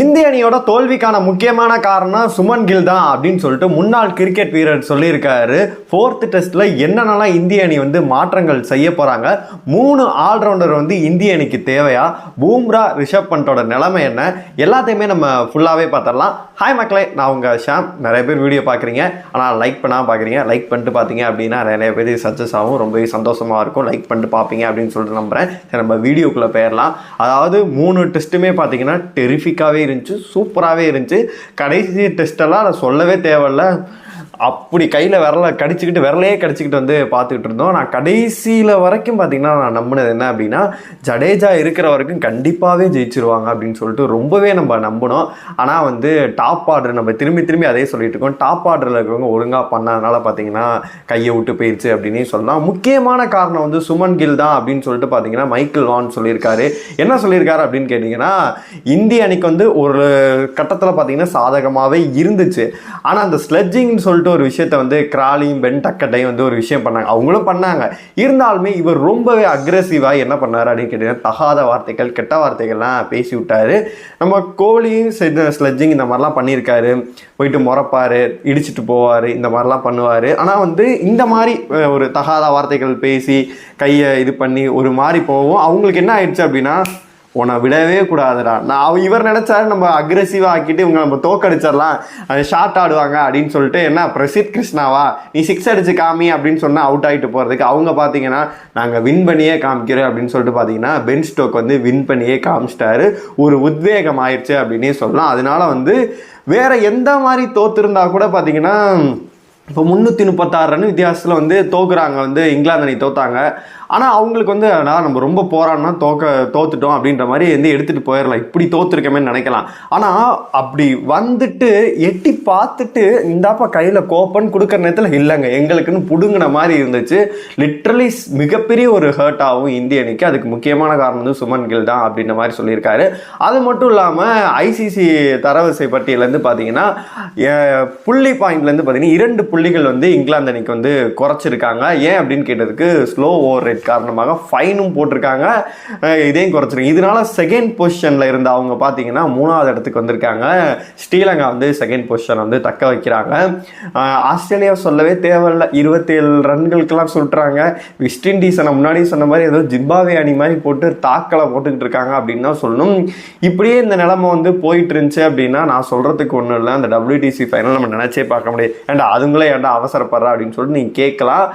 இந்திய அணியோட தோல்விக்கான முக்கியமான காரணம் சுமன் கில் தான் அப்படின்னு சொல்லிட்டு முன்னாள் கிரிக்கெட் வீரர் சொல்லியிருக்காரு. ஃபோர்த் டெஸ்ட்டில் என்னென்னலாம் இந்திய அணி வந்து மாற்றங்கள் செய்ய போகிறாங்க மூணு ஆல்ரவுண்டர் வந்து இந்திய அணிக்கு தேவையா? பூம்ரா ரிஷப் பண்டோட நிலைமை என்ன? எல்லாத்தையுமே நம்ம ஃபுல்லாகவே பார்த்துடலாம். ஹாய் மக்களே நான் உங்கள் ஷாம். நிறைய பேர் வீடியோ பார்க்குறீங்க. ஆனால் லைக் பண்ணாமல் பார்க்குறீங்க. லைக் பண்ணிட்டு பார்த்தீங்க அப்படின்னா நிறைய பேர் சக்ஸஸ் ஆகும். ரொம்பவே சந்தோஷமாக இருக்கும். லைக் பண்ணிட்டு பார்ப்பீங்க அப்படின்னு சொல்லிட்டு நம்புறேன். நம்ம வீடியோக்குள்ளே போயிடலாம். அதாவது மூணு டெஸ்ட்டுமே பார்த்தீங்கன்னா டெரிஃபிக்காகவே இருந்துச்சு சூப்பராகவே இருந்துச்சு. கடைசி டெஸ்ட்டெல்லாம் அதை சொல்லவே தேவையில்ல. அப்படி கையில் விரல கடிச்சிக்கிட்டு விரலையே கடிச்சிக்கிட்டு வந்து பார்த்துக்கிட்டு இருந்தோம். நான் கடைசியில் வரைக்கும் பார்த்தீங்கன்னா நான் நம்பினது என்ன அப்படின்னா ஜடேஜா இருக்கிற வரைக்கும் கண்டிப்பாகவே ஜெயிச்சிருவாங்க அப்படின்னு சொல்லிட்டு ரொம்பவே நம்ம நம்பினோம். ஆனால் வந்து டாப் ஆர்டர் நம்ம திரும்பி திரும்பி அதே சொல்லிட்டு இருக்கோம். டாப் ஆர்டரில் இருக்கிறவங்க ஒழுங்காக பண்ணாதனால பார்த்தீங்கன்னா கையை விட்டு போயிடுச்சு அப்படின்னே சொல்லலாம். முக்கியமான காரணம் வந்து சுமன் கில் தான் அப்படின்னு சொல்லிட்டு பார்த்தீங்கன்னா மைக்கேல் வான் சொல்லியிருக்காரு. என்ன சொல்லியிருக்காரு அப்படின்னு கேட்டிங்கன்னா இந்திய அணிக்கு வந்து ஒரு கட்டத்தில் பார்த்தீங்கன்னா சாதகமாகவே இருந்துச்சு. ஆனால் அந்த ஸ்லெட்ஜிங்னு சொல்லிட்டு ஒரு விஷயத்த வந்து கிராலியும் பென் டக்கட்டையும் வந்து ஒரு விஷயம் பண்ணாங்க. அவங்களும் பண்ணாங்க. இருந்தாலுமே இவர் ரொம்பவே அக்ரெசிவாக என்ன பண்ணார் அப்படின்னு கேட்டீங்கன்னா தகாத வார்த்தைகள் கெட்ட வார்த்தைகள்லாம் பேசி விட்டார் நம்ம கோலியும் ஸ்லெட்ஜிங் இந்த மாதிரிலாம் பண்ணியிருக்காரு. போயிட்டு முறப்பார் இடிச்சிட்டு போவார் இந்த மாதிரிலாம் பண்ணுவார். ஆனால் வந்து இந்த மாதிரி ஒரு தகாத வார்த்தைகள் பேசி கையை இது பண்ணி ஒரு மாதிரி போவோம் அவங்களுக்கு என்ன ஆயிடுச்சு அப்படின்னா உன்னை விடவே கூடாதுடா. நான் அவ- இவர் நினைச்சாரு நம்ம அக்ரெசிவா ஆக்கிட்டு இவங்க நம்ம தோக்கடிச்சிடலாம். ஷார்ட் ஆடுவாங்க அப்படின்னு சொல்லிட்டு என்ன பிரசித் கிருஷ்ணாவா? நீ சிக்ஸ் அடிச்சு காமி அப்படின்னு சொன்னா அவுட் ஆகிட்டு போறதுக்கு அவங்க பார்த்தீங்கன்னா நாங்கள் வின் பண்ணியே காமிக்கிறோம் அப்படின்னு சொல்லிட்டு பார்த்தீங்கன்னா பென் ஸ்டோக் வந்து வின் பண்ணியே காமிச்சிட்டாரு. ஒரு உத்வேகம் ஆயிடுச்சு அப்படின்னே சொல்லலாம். அதனால வந்து வேற எந்த மாதிரி தோத்துருந்தா கூட பார்த்தீங்கன்னா இப்போ முந்நூற்றி முப்பத்தாறு ரன் வித்தியாசத்தில் வந்து தோக்குறாங்க. வந்து இங்கிலாந்து அணி தோத்தாங்க. ஆனால் அவங்களுக்கு வந்து நான் நம்ம ரொம்ப போராடினா தோக்க தோத்துட்டோம் அப்படின்ற மாதிரி வந்து எடுத்துகிட்டு போயிடலாம் இப்படி தோத்துருக்கமே நினைக்கலாம். ஆனால் அப்படி வந்துட்டு எட்டி பார்த்துட்டு இந்தாப்பா கையில் கோப்பன் கொடுக்குற நேரத்தில் இல்லைங்க. எங்களுக்குன்னு புடுங்கின மாதிரி இருந்துச்சு. லிட்ரலி மிகப்பெரிய ஒரு ஹர்ட் ஆகும் இந்திய அணிக்கு அதுக்கு முக்கியமான காரணம் வந்து சுமன் கில் தான் அப்படின்ற மாதிரி சொல்லியிருக்காரு. அது மட்டும் இல்லாமல் ஐசிசி தரவரிசை பட்டியலேருந்து பார்த்தீங்கன்னா புள்ளி பாயிண்ட்லேருந்து பார்த்தீங்கன்னா இரண்டு புள்ளிகள் வந்து இங்கிலாந்து அணிக்கு வந்து குறைச்சிருக்காங்க. ஏன் அப்படின்னு கேட்டதுக்கு ஸ்லோ ஓவர் ரேட் காரணமாக ஃபைனும் போட்டிருக்காங்க. இதையும் குறைச்சிருக்கு இதனால செகண்ட் பொசிஷனில் இருந்த அவங்க பார்த்தீங்கன்னா மூணாவது இடத்துக்கு வந்திருக்காங்க. ஸ்ரீலங்கா வந்து செகண்ட் பொசிஷன் வந்து தக்க வைக்கிறாங்க. ஆஸ்திரேலியா சொல்லவே தேவையில்ல. இருபத்தேழு ரன்களுக்கெல்லாம் சுட்டுறாங்க. வெஸ்ட் இண்டீஸை நான் முன்னாடி சொன்ன மாதிரி ஏதோ ஜிம்பாவே அணி மாதிரி போட்டு தாக்கலை போட்டுக்கிட்டு இருக்காங்க அப்படின்னு தான் சொல்லணும். இப்படியே இந்த நிலமை வந்து போயிட்டு இருந்துச்சு அப்படின்னா நான் சொல்கிறதுக்கு ஒன்றும் இல்லை. அந்த டபிள்யூடிசி ஃபைனல் நம்ம நினச்சே பார்க்க முடியாது. ஏன்டா அதுங்களே ஏன்டா அவசரப்படுறா அப்படின்னு சொல்லிட்டு நீங்கள் கேட்கலாம்.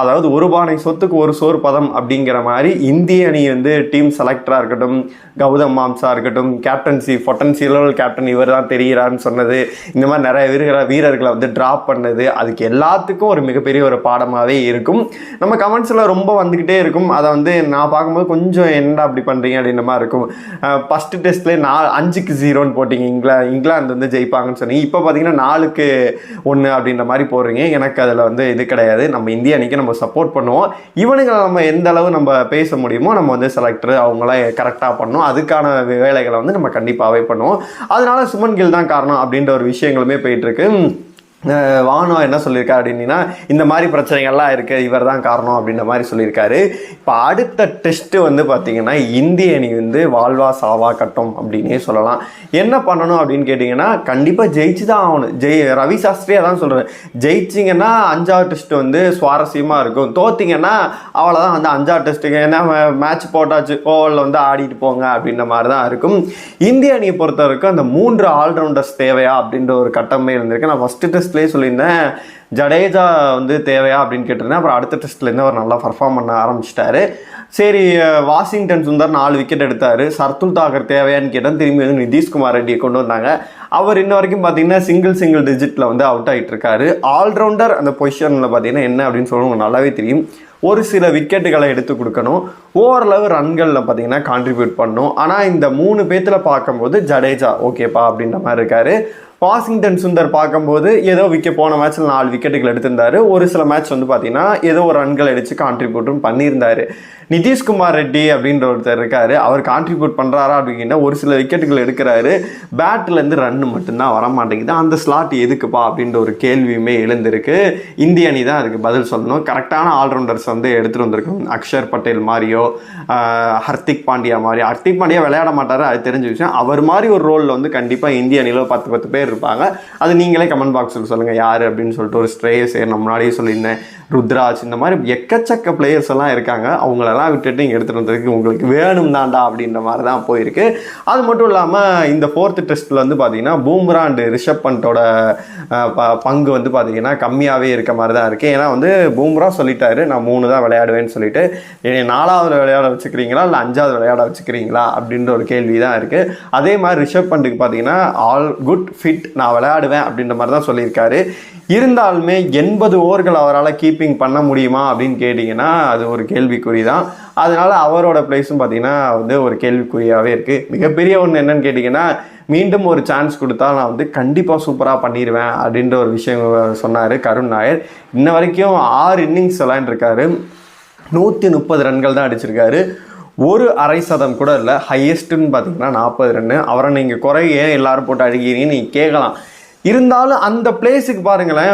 அதாவது ஒரு பானை சொத்துக்கு ஒரு சோறு பதம் அப்படிங்கிற மாதிரி இந்திய அணி வந்து டீம் செலக்டராக இருக்கட்டும் கௌதம் மாம்சா இருக்கட்டும் கேப்டன்சி பொட்டன்சியல் கேப்டன் இவர் தான் தெரிகிறான்னு சொன்னது. இந்த மாதிரி நிறைய வீரர்களை வீரர்களை வந்து ட்ராப் பண்ணது. அதுக்கு எல்லாத்துக்கும் ஒரு மிகப்பெரிய ஒரு பாடமாகவே இருக்கும். நம்ம கமெண்ட்ஸில் ரொம்ப வந்துக்கிட்டே இருக்கும். அதை வந்து நான் பார்க்கும்போது கொஞ்சம் என்னடா அப்படி பண்ணுறீங்க அப்படின்ற மாதிரி இருக்கும். ஃபஸ்ட்டு டெஸ்ட்லேயே நாலு அஞ்சுக்கு ஜீரோன்னு போட்டிங்க. இங்கிலா இங்கிலாந்து வந்து ஜெயிப்பாங்கன்னு சொன்னீங்க. இப்போ பார்த்தீங்கன்னா நாலுக்கு ஒன்று அப்படின்ற மாதிரி போடுறீங்க. எனக்கு அதில் வந்து இது கிடையாது. நம்ம இந்திய அணிக்கு நம்ம சப்போர்ட் பண்ணுவோம். இவனுங்களை நம்ம எந்த அளவு நம்ம பேச முடியுமோ நம்ம வந்து செலக்டர் அவங்களாம் கரெக்டாக பண்ணோம். அதுக்கான வேலைகளை வந்து நம்ம கண்டிப்பாகவே பண்ணுவோம். அதனால சுமன் கில் தான் காரணம் அப்படின்ற ஒரு விஷயங்களுமே போயிட்டு வானோ என்ன சொல்லியிருக்காரு அப்படின்னா இந்த மாதிரி பிரச்சனைகள்லாம் இருக்குது இவர் தான் காரணம் அப்படின்ற மாதிரி சொல்லியிருக்காரு. இப்போ அடுத்த டெஸ்ட்டு வந்து பார்த்தீங்கன்னா இந்திய அணி வந்து வாழ்வா சாவா கட்டம் அப்படின்னே சொல்லலாம். என்ன பண்ணணும் அப்படின்னு கேட்டிங்கன்னா கண்டிப்பாக ஜெயிச்சு தான் ஆகணும். ஜெய் ரவி சாஸ்திரியாக தான் சொல்கிறேன் ஜெயிச்சிங்கன்னா அஞ்சாவது டெஸ்ட் வந்து சுவாரஸ்யமாக இருக்கும். தோத்திங்கன்னா அவ்வளோதான் வந்து அஞ்சாவது டெஸ்ட்டுக்கு ஏன்னா மேட்ச் போட்டாச்சு ஓவரில் வந்து ஆடிட்டு போங்க அப்படின்ற மாதிரி தான் இருக்கும். இந்திய அணியை பொறுத்த வரைக்கும் அந்த மூன்று ஆல்ரவுண்டர்ஸ் தேவையா அப்படின்ற ஒரு கட்டமே இருந்திருக்கு. நான் ஃபஸ்ட்டு டெஸ்ட்லேயே சொல்லியிருந்தேன் ஜடேஜா வந்து தேவையா? அப்படின்னு கேட்டிருந்தேன். அப்புறம் அடுத்த டெஸ்ட்லேருந்து அவர் நல்லா பர்ஃபார்ம் பண்ண ஆரம்பிச்சிட்டாரு. சரி வாஷிங்டன் சுந்தர் நாலு விக்கெட் எடுத்தார். சர்துல் தாக்கர் தேவையான்னு கேட்டேன் திரும்பி வந்து நிதிஷ்குமார் ரெட்டியை கொண்டு வந்தாங்க. அவர் இன்ன வரைக்கும் பார்த்தீங்கன்னா சிங்கிள் சிங்கிள் டிஜிட்டில் வந்து அவுட் ஆகிட்டு இருக்காரு ஆல்ரவுண்டர் அந்த பொசிஷனில் பார்த்தீங்கன்னா என்ன அப்படின்னு சொல்லுவாங்க நல்லாவே தெரியும். ஒரு சில விக்கெட்டுகளை எடுத்து கொடுக்கணும். ஓரளவு ரன்களில் பார்த்தீங்கன்னா கான்ட்ரிபியூட் பண்ணும். ஆனால் இந்த மூணு பேத்தில் பார்க்கும்போது ஜடேஜா ஓகேப்பா அப்படின்ற மாதிரி இருக்காரு. வாஷிங்டன் சுந்தர் பார்க்கும்போது ஏதோ விக்கெட் போன மேட்ச்சில் நாலு விக்கெட்டுகள் எடுத்திருந்தாரு. ஒரு சில மேட்ச் வந்து பார்த்தீங்கன்னா ஏதோ ஒரு ரன்கள் அடித்து கான்ட்ரிபியூட்டும் பண்ணியிருந்தாரு. நிதிஷ்குமார் ரெட்டி அப்படின்ற ஒருத்தர் இருக்காரு. அவர் கான்ட்ரிபியூட் பண்ணுறாரா அப்படின்னா ஒரு சில விக்கெட்டுகள் எடுக்கிறாரு. பேட்லேருந்து ரன் மட்டும்தான் வர மாட்டேங்குது அந்த ஸ்லாட் எதுக்குப்பா அப்படின்ற ஒரு கேள்வியுமே எழுந்திருக்கு. இந்திய அணி தான் அதுக்கு பதில் சொல்லணும். கரெக்டான ஆல்ரவுண்டர்ஸ் வந்து எடுத்துகிட்டு வந்திருக்கோம் அக்ஷர் பட்டேல் மாதிரியோ ஹர்திக் பாண்டியா மாதிரி. ஹர்திக் பாண்டியா விளையாட மாட்டார் அது தெரிஞ்ச விஷயம். அவர் மாதிரி ஒரு ரோலில் வந்து கண்டிப்பாக இந்திய அணியில் பத்து பத்து பேர் இருப்பாங்க. அது நீங்களே கமெண்ட் பாக்ஸில் சொல்லுங்கள் யார் அப்படின்னு சொல்லிட்டு ஒரு ஸ்ட்ரேயஸ் நம்ம முன்னாடியே சொல்லியிருந்தேன் ருத்ராஜ் இந்த மாதிரி எக்கச்சக்க பிளேயர்ஸ் எல்லாம் இருக்காங்க. அவங்களெல்லாம் விட்டுட்டு இங்கே எடுத்துகிட்டு வந்ததுக்கு உங்களுக்கு வேணும் தான்டா அப்படின்ற மாதிரி தான் போயிருக்கு. அது மட்டும் இல்லாமல் இந்த ஃபோர்த்து டெஸ்ட்டில் வந்து பார்த்தீங்கன்னா பூம்ரா அண்ட் ரிஷப் பண்டோட பங்கு வந்து பார்த்தீங்கன்னா கம்மியாகவே இருக்க மாதிரி தான் இருக்குது ஏன்னா வந்து பூம்ரா சொல்லிட்டாரு நான் மூணு தான் விளையாடுவேன்னு சொல்லிட்டு. என்னை நாலாவது விளையாட வச்சுக்கிறீங்களா இல்லை அஞ்சாவது விளையாட வச்சுக்கிறீங்களா அப்படின்ற ஒரு கேள்வி தான் இருக்குது அதே மாதிரி ரிஷப் பண்டுக்கு பார்த்தீங்கன்னா ஆல் குட் ஃபிட் நான் விளையாடுவேன் அப்படின்ற மாதிரி தான் சொல்லியிருக்காரு. இருந்தாலுமே எண்பது ஓவர்கள் அவரால் கீப்பிங் பண்ண முடியுமா அப்படின்னு கேட்டிங்கன்னா அது ஒரு கேள்விக்குறி தான். அதனால் அவரோட ப்ளேஸும் பார்த்திங்கன்னா வந்து ஒரு கேள்விக்குறியாகவே இருக்குது மிகப்பெரிய ஒன்று என்னன்னு கேட்டிங்கன்னா மீண்டும் ஒரு சான்ஸ் கொடுத்தா நான் வந்து கண்டிப்பாக சூப்பராக பண்ணிடுவேன் அப்படின்ற ஒரு விஷயம் சொன்னார் கருண் நாயர். இன்ன வரைக்கும் ஆறு இன்னிங்ஸ் விளையாண்டுருக்காரு. நூற்றி முப்பது ரன்கள் தான் அடிச்சிருக்காரு. ஒரு அரை சதம் கூட இல்லை ஹையஸ்ட்டுன்னு பார்த்தீங்கன்னா நாற்பது ரன்னு அவரை நீங்கள் குறை ஏன் எல்லோரும் போட்டு அழுகிறீங்கன்னு நீங்கள் கேட்கலாம். இருந்தாலும் அந்த பிளேஸுக்கு பாருங்களேன்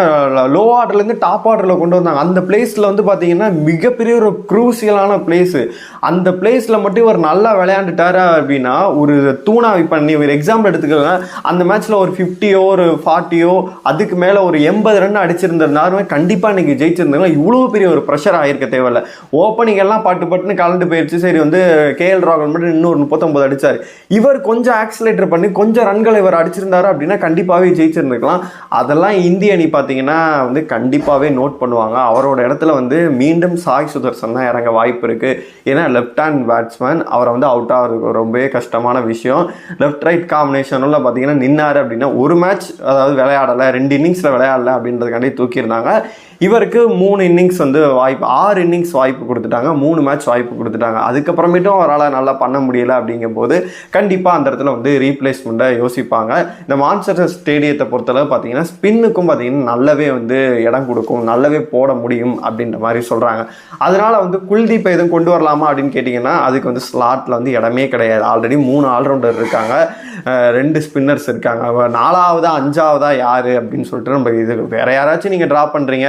லோ ஆர்டர்லேருந்து டாப் ஆர்டரில் கொண்டு வந்தாங்க. அந்த பிளேஸில் வந்து பார்த்தீங்கன்னா மிகப்பெரிய ஒரு குரூசியலான பிளேஸு அந்த பிளேஸில் மட்டும் இவர் நல்லா விளையாண்டுட்டாரு அப்படின்னா ஒரு தூணா இப்போ நீ ஒரு எக்ஸாம்பிள் எடுத்துக்கோங்க. அந்த மேட்ச்சில் ஒரு ஃபிஃப்டியோ ஒரு ஃபார்ட்டியோ அதுக்கு மேலே ஒரு எண்பது ரன் அடிச்சிருந்திருந்தாருமே கண்டிப்பாக இன்றைக்கி ஜெயிச்சிருந்தாங்க. இவ்வளோ பெரிய ஒரு ப்ரெஷர் ஆகிருக்க தேவையில்ல. ஓப்பனிங் எல்லாம் பாட்டு பட்டுன்னு கலந்து போயிடுச்சு. சரி வந்து கேஎல் ராகுல் மட்டும் இன்னொரு முப்பத்தொம்பது அடித்தார் இவர் கொஞ்சம் ஆக்சிலேட்டர் பண்ணி கொஞ்சம் ரன்களை இவர் அடிச்சிருந்தாரு அப்படின்னா கண்டிப்பாகவே ஜெயிச்சிருந்திருக்கலாம் அதெல்லாம் இந்திய அணி பார்த்தீங்கன்னா வந்து கண்டிப்பாகவே நோட் பண்ணுவாங்க. அவரோட இடத்துல வந்து மீண்டும் சாய் சுதர்சன் தான் இறங்க வாய்ப்பு இருக்குது ஏன்னா லெஃப்ட் ஹேண்ட் பேட்ஸ்மேன் அவரை வந்து அவுட் ஆகிறதுக்கு ரொம்பவே கஷ்டமான விஷயம். லெஃப்ட் ரைட் காம்பினேஷனில் பார்த்தீங்கன்னா நின்னாரு அப்படின்னா ஒரு மேட்ச் அதாவது விளையாடலை ரெண்டு இன்னிங்ஸில் விளையாடல அப்படின்றதுக்காண்டி தூக்கியிருந்தாங்க. இவருக்கு மூணு இன்னிங்ஸ் வந்து வாய்ப்பு ஆறு இன்னிங்ஸ் வாய்ப்பு கொடுத்துட்டாங்க மூணு மேட்ச் வாய்ப்பு கொடுத்துட்டாங்க. அதுக்கப்புறமேட்டும் அவரால் நல்லா பண்ண முடியல அப்படிங்கும்போது கண்டிப்பாக அந்த இடத்துல வந்து ரீப்ளேஸ்மெண்ட்டை யோசிப்பாங்க. இந்த மான்செஸ்டர் ஸ்டேடியத்தை பொறுத்தளவு பார்த்தீங்கன்னா ஸ்பின்னுக்கும் பார்த்தீங்கன்னா நல்லாவே வந்து இடம் கொடுக்கும் நல்லாவே போட முடியும் அப்படின்ற மாதிரி சொல்கிறாங்க அதனால் வந்து குல்தீப் எதுவும் கொண்டு வரலாமா அப்படின்னு கேட்டிங்கன்னா அதுக்கு வந்து ஸ்லாட்டில் வந்து இடமே கிடையாது. ஆல்ரெடி மூணு ஆல்ரவுண்டர் இருக்காங்க. ரெண்டு ஸ்பின்னர்ஸ் இருக்காங்க. நாலாவதா அஞ்சாவதா யார் அப்படின்னு சொல்லிட்டு நம்ம இது வேற யாராச்சும் நீங்கள் ட்ரா பண்ணுறீங்க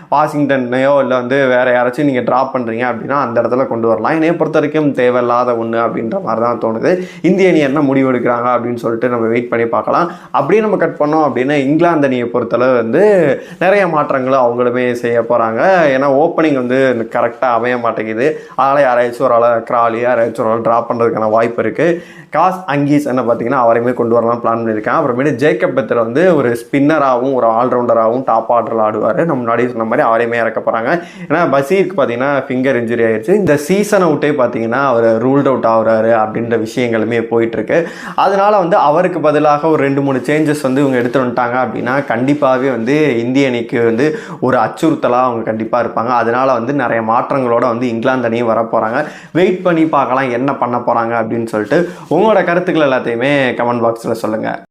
வாஷிங்டன்னையோ இல்லை வந்து வேறு யாராச்சும் நீங்கள் ட்ராப் பண்ணுறீங்க அப்படின்னா அந்த இடத்துல கொண்டு வரலாம். என்னைய பொறுத்த வரைக்கும் தேவையில்லாத ஒன்று அப்படின்ற மாதிரி தான் தோணுது. இந்திய அணி என்ன முடிவு எடுக்கிறாங்க அப்படின்னு சொல்லிட்டு நம்ம வெயிட் பண்ணி பார்க்கலாம். அப்படியே நம்ம கட் பண்ணோம் அப்படின்னா இங்கிலாந்து அணியை பொறுத்தளவு வந்து நிறைய மாற்றங்களை அவங்களுமே செய்ய போகிறாங்க ஏன்னா ஓப்பனிங் வந்து கரெக்டாக அமைய மாட்டேங்குது. அதனால் யாராச்சும் ஒரு ஆளை கிராலி யாராச்சும் ஒரு ஆள் ட்ராப் பண்ணுறதுக்கான வாய்ப்பு இருக்குது காஸ் அங்கீஸ் என்ன பார்த்தீங்கன்னா அவரையுமே கொண்டு வரலாம் பிளான் பண்ணியிருக்கேன் அப்புறமேட்டு ஜேக்கப் பெத்தில் வந்து ஒரு ஸ்பின்னராகவும் ஒரு ஆல்ரவுண்டராகவும் டாப் ஆர்டரில் ஆடுவார். நம்ம முன்னாடி சொன்ன மாதிரி அவரையுமே இறக்க போகிறாங்க ஏன்னா பசீருக்கு பார்த்தீங்கன்னா ஃபிங்கர் இன்ஜுரி ஆயிடுச்சு இந்த சீசனை அவுட்டே பார்த்தீங்கன்னா அவர் ரூல்ட் அவுட் ஆகுறாரு அப்படின்ற விஷயங்களுமே போயிட்டுருக்கு. அதனால வந்து அவருக்கு பதிலாக ஒரு ரெண்டு மூணு சேஞ்சஸ் வந்து இவங்க எடுத்து வந்துட்டாங்க அப்படின்னா கண்டிப்பாகவே வந்து இந்திய அணிக்கு வந்து ஒரு அச்சுறுத்தலாக அவங்க கண்டிப்பாக இருப்பாங்க. அதனால வந்து நிறைய மாற்றங்களோட வந்து இங்கிலாந்து அணியும் வர போகிறாங்க வெயிட் பண்ணி பார்க்கலாம் என்ன பண்ண போகிறாங்க அப்படின்னு சொல்லிட்டு உங்களோட கருத்துக்கள் எல்லாத்தையுமே கமெண்ட் பாக்ஸில் சொல்லுங்கள்